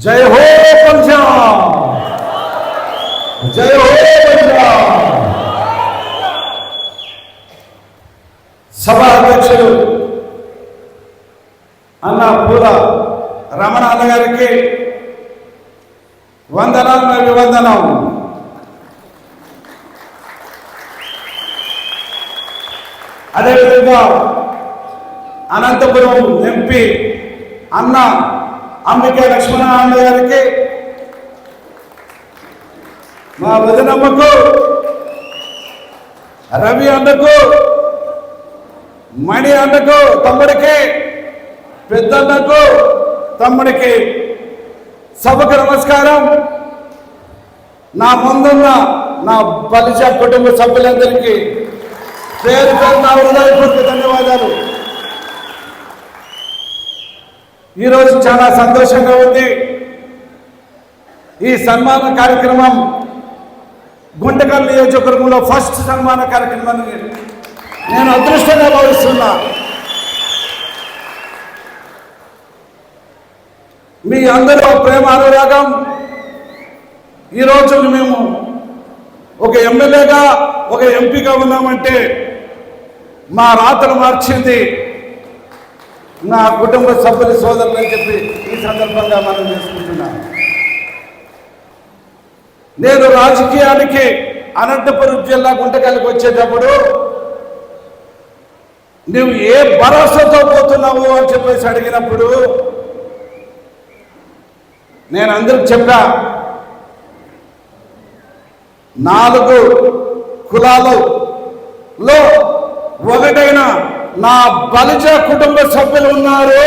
జై హో పంజాబ్! జై హో పంజాబ్! సభ అధ్యక్షులు అన్న పూల రమణ గారికి వందనాలు మరియు వందనం అదేవిధంగా అనంతపురం ఎంపీ అన్న అంబికే లక్ష్మణారాయణ గారికి మా వదినమ్మకు రవి అన్నకు మణి అన్నకు తమ్ముడికి పెద్దన్నకు తమ్ముడికి సభకు నమస్కారం. నా ముందున్న నా బలిజ కుటుంబ సభ్యులందరికీ పేరు పేరు నా హృదయపూర్వక ధన్యవాదాలు. ఈరోజు చాలా సంతోషంగా ఉంది. ఈ సన్మాన కార్యక్రమం గుంటకల్ నియోజకవర్గంలో ఫస్ట్ సన్మాన కార్యక్రమం నేను అదృష్టంగా భావిస్తున్నా. మీ అందరూ ప్రేమ అనురాగం ఈరోజు మేము ఒక ఎమ్మెల్యేగా ఒక ఎంపీగా ఉన్నామంటే మా రాతలు మార్చింది నా కుటుంబ సభ్యుల సోదరులు అని చెప్పి ఈ సందర్భంగా మనం చేసుకుంటున్నాం. నేను రాజకీయానికి అనంతపురం జిల్లా గుంటకల్లికి వచ్చేటప్పుడు నువ్వు ఏ భరోసాతో పోతున్నావు అని చెప్పేసి అడిగినప్పుడు నేను అందరికి చెప్పా నాలుగు కులాలలో ఒకటైన నా బలిజ కుటుంబ సభ్యులు ఉన్నారు.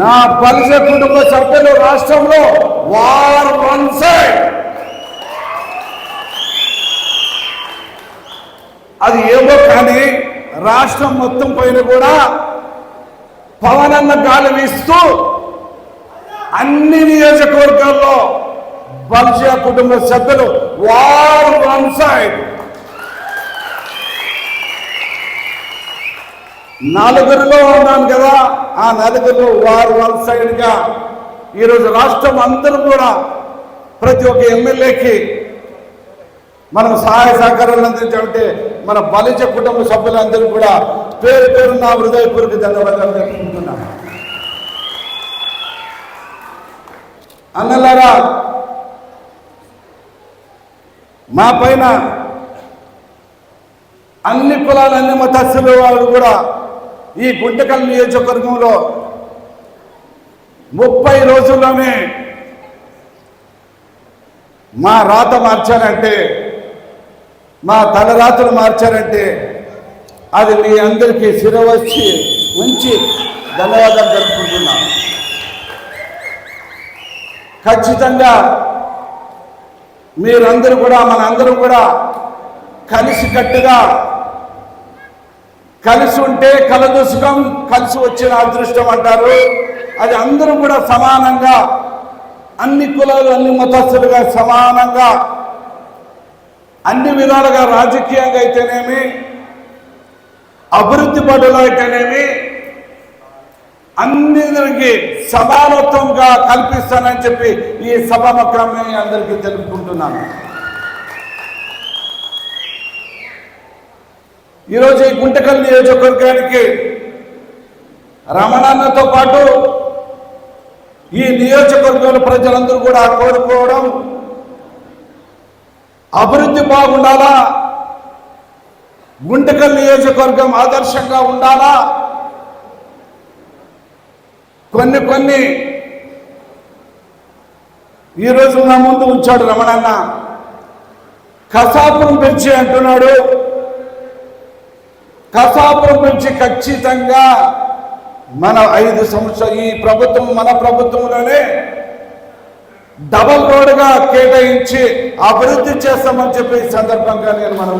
నా బలిజ కుటుంబ సభ్యులు రాష్ట్రంలో వార్ వన్ సైడ్. అది ఏమో కానీ రాష్ట్రం మొత్తం పైన కూడా పవనన్న గాలి వీస్తూ అన్ని నియోజకవర్గాల్లో బల్జియా కుటుంబ సభ్యులు వార్ వన్ సైడ్. నలుగురిలో ఉన్నాను కదా ఆ నలుగురు వారు వన్ సైడ్గా. ఈరోజు రాష్ట్రం అందరూ కూడా ప్రతి ఒక్క ఎమ్మెల్యేకి మనం సహాయ సహకారాలు అందించాలంటే మన బలిజ కుటుంబ సభ్యులందరూ కూడా పేరు పేరు నా హృదయపూర్వక ధన్యవాదాలు తెలుపుకుంటున్నాను అన్నలారా మా పైన అన్ని కులాలు అన్ని మతస్థులు వాళ్ళు కూడా ఈ గుంటకల్ నియోజకవర్గంలో ముప్పై రోజుల్లోనే మా రాత మార్చారంటే మా తలరాతలు మార్చారంటే అది మీ అందరికీ శిరవచ్చి ఉంచి ధన్యవాదాలు జరుపుకుంటున్నా ఖచ్చితంగా మీరందరూ కూడా మనందరం కూడా కలిసికట్టుగా కలిసి ఉంటే కలదు సుఖం కలిసి వచ్చిన అదృష్టం అంటారు. అది అందరూ కూడా సమానంగా అన్ని కులాలు అన్ని మతస్థులుగా సమానంగా అన్ని విధాలుగా రాజకీయంగా అయితేనేమి అభివృద్ధి పనులు అయితేనేమి అందరికీ సమానత్వంగా కల్పిస్తానని చెప్పి ఈ సభ మక్రమే అందరికీ తెలుపుకుంటున్నాను. ఈరోజు ఈ గుంటకల్ నియోజకవర్గానికి రమణన్నతో పాటు ఈ నియోజకవర్గంలో ప్రజలందరూ కూడా కోరుకోవడం అభివృద్ధి బాగుండాలా? గుంటకల్ నియోజకవర్గం ఆదర్శంగా ఉండాలా? కొన్ని కొన్ని ఈరోజు నా ముందు ఉంచాడు రమణన్న. కసాపురం పెంచి అంటున్నాడు. కసాపురం నుంచి ఖచ్చితంగా మన ఐదు సంవత్సరాలు ఈ ప్రభుత్వం మన ప్రభుత్వంలోనే డబల్ రోడ్గా కేటాయించి అభివృద్ధి చేస్తామని చెప్పి ఈ సందర్భంగా నేను మనం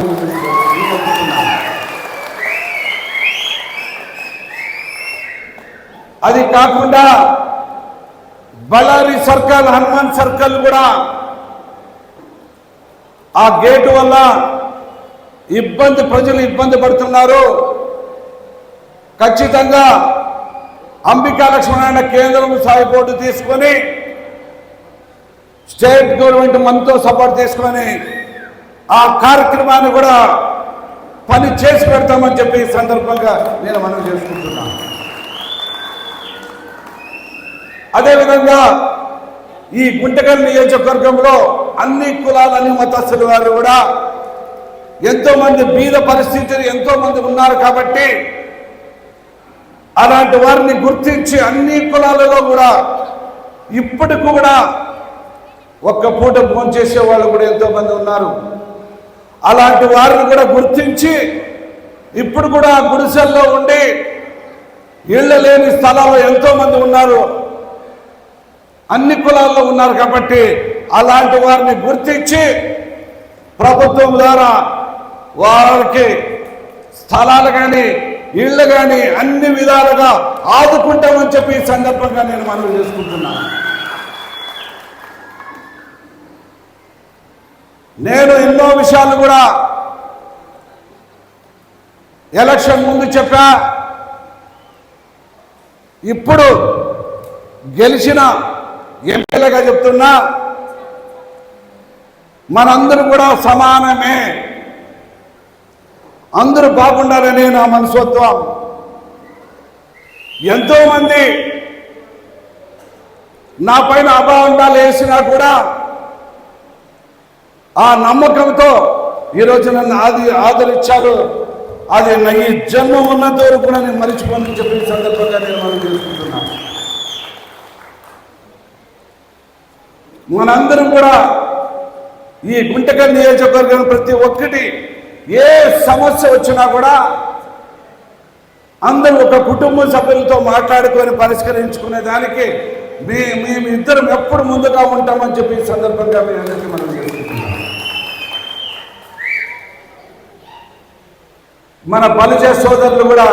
అది కాకుండా బళ్ళారి సర్కల్ హనుమాన్ సర్కల్ కూడా ఆ గేటు వల్ల ఇబ్బంది ప్రజలు ఇబ్బంది పడుతున్నారు. ఖచ్చితంగా అంబికా లక్ష్మణ కేంద్రం స్థాయి బోర్డు తీసుకొని స్టేట్ గవర్నమెంట్ మనతో సపోర్ట్ తీసుకొని ఆ కార్యక్రమాన్ని కూడా పని చేసి పెడతామని చెప్పి ఈ సందర్భంగా నేను మనం చేసుకుంటున్నాను అదేవిధంగా ఈ గుంటకల్ నియోజకవర్గంలో అన్ని కులాలు అన్ని మతస్థుల వారు కూడా ఎంతో మంది బీద పరిస్థితులు ఎంతో మంది ఉన్నారు కాబట్టి అలాంటి వారిని గుర్తించి అన్ని కులాలలో కూడా ఇప్పటికి కూడా ఒక్క పూట ఫోన్ చేసే వాళ్ళు కూడా ఎంతో మంది ఉన్నారు. అలాంటి వారిని కూడా గుర్తించి ఇప్పుడు కూడా గుడిసెల్లో ఉండి ఇళ్ళ లేని స్థలాల్లో ఎంతో మంది ఉన్నారు. అన్ని కులాల్లో ఉన్నారు కాబట్టి అలాంటి వారిని గుర్తించి ప్రభుత్వం ద్వారా వారికి స్థలాలు కానీ ఇళ్ళు కానీ అన్ని విధాలుగా ఆదుకుంటామని చెప్పి ఈ సందర్భంగా నేను మనవి చేసుకుంటున్నాను నేను ఎన్నో విషయాలు కూడా ఎలక్షన్ ముందు చెప్పా. ఇప్పుడు గెలిచిన ఎంపీలుగా చెప్తున్నా. మనందరూ కూడా సమానమే. అందరూ బాగుండాలని నా మనస్తత్వం ఎంతో మంది నా పైన అభావండాలు వేసినా కూడా ఆ నమ్మకంతో ఈరోజు నన్ను ఆది ఆదరించారు. అది నా ఈ జన్మ ఉన్నంత వరకు కూడా నేను మరిచిపోను చెప్పిన సందర్భంగా నేను మనం తెలుసుకుంటున్నాను. మనందరం కూడా ఈ గుంటకల్ నియోజకవర్గం ప్రతి ఒక్కటి ఏ సమస్య వచ్చినా కూడా అందరూ ఒక కుటుంబ సభ్యులతో మాట్లాడుకొని పరిష్కరించుకునే దానికి మీ మేము ఇద్దరం ఎప్పుడు ముందుగా ఉంటామని చెప్పి ఈ సందర్భంగా మీ అందరికీ మనం మన బలిజ సోదరులు కూడా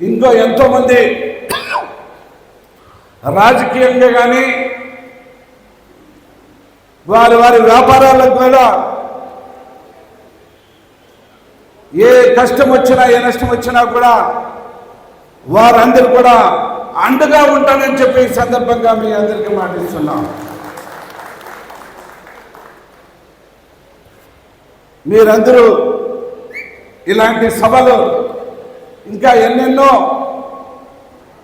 ఇంకో ఎంతోమంది రాజకీయంగా కానీ వారి వారి వ్యాపారాలకు కూడా ఏ కష్టం వచ్చినా ఏ నష్టం వచ్చినా కూడా వారందరూ కూడా అండగా ఉంటానని చెప్పి ఈ సందర్భంగా మీ అందరికీ మాటిస్తున్నాం. మీరందరూ ఇలాంటి సభలు ఇంకా ఎన్నెన్నో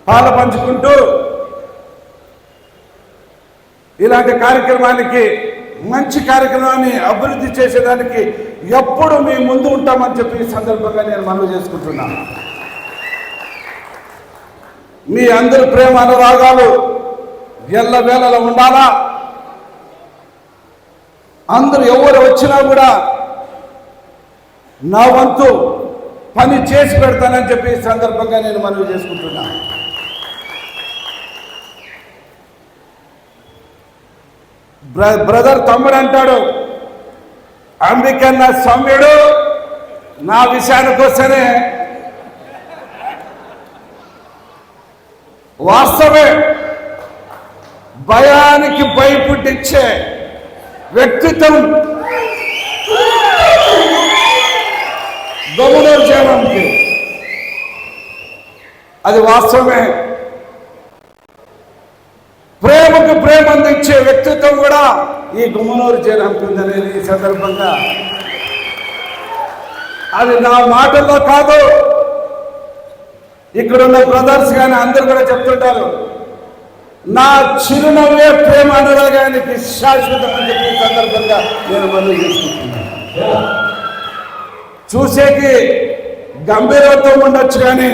పాల పంచుకుంటూ ఇలాంటి కార్యక్రమానికి మంచి కార్యక్రమాన్ని అభివృద్ధి చేసేదానికి ఎప్పుడు మీ ముందు ఉంటామని చెప్పి ఈ సందర్భంగా నేను మనవి చేసుకుంటున్నాను మీ అందరి ప్రేమ అనురాగాలు ఎల్లవేళలో ఉండాలా? అందరూ ఎవరు వచ్చినా కూడా నా వంతు పని చేసి పెడతానని చెప్పి సందర్భంగా నేను మనవి చేసుకుంటున్నాను బ్రదర్ తమ్ముడు అంటాడు అంబికన్న సౌమ్యుడు నా విషయానికి వస్తేనే వాస్తవే భయానికి భయపుట్టించే వ్యక్తిత్వం దొంగలు చేయడానికి అది వాస్తవమే. ప్రేమకు ప్రేమ అందించే వ్యక్తిత్వం కూడా ఈ గుమ్మనూరు జయరాంకి ఈ సందర్భంగా. అది నా మాటల్లో కాదు. ఇక్కడున్న బ్రదర్స్ కానీ అందరూ కూడా చెప్తుంటారు నా చిరునవ్వే ప్రేమ అనురాగానికి శాశ్వతం అని చెప్పి ఈ సందర్భంగా నేను మనం చేసుకుంటున్నాను. చూసేకి గంభీరత్వం ఉండొచ్చు కానీ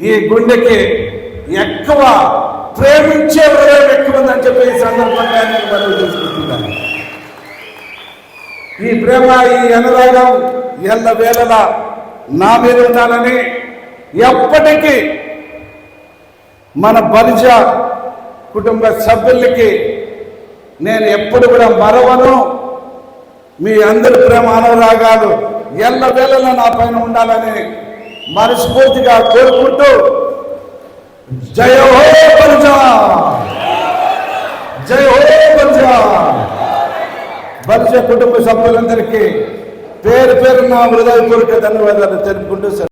ఈ గుండెకి ఎక్కువ ప్రేమించే హృదయం ఎక్కువ ఉందని చెప్పి ఈ సందర్భంగా నేను మనవి చేసుకుంటున్నాను ఈ ప్రేమ ఈ అనురాగం ఎల్ల వేళలా నా మీద ఉండాలని ఎప్పటికీ మన బలిజ కుటుంబ సభ్యులకి నేను ఎప్పుడు కూడా మరవను. మీ అందరి ప్రేమ అనురాగాలు ఎల్ల వేళలా నా పైన ఉండాలని మనస్ఫూర్తిగా కోరుకుంటూ జయ హో బలిజ జయ హో బలిజ బలిజ కుటుంబ సభ్యులందరికీ పేరు పేరు నా హృదయపూర్వక ధన్యవాదాలు తెలుపుకుంటూ సెలవు.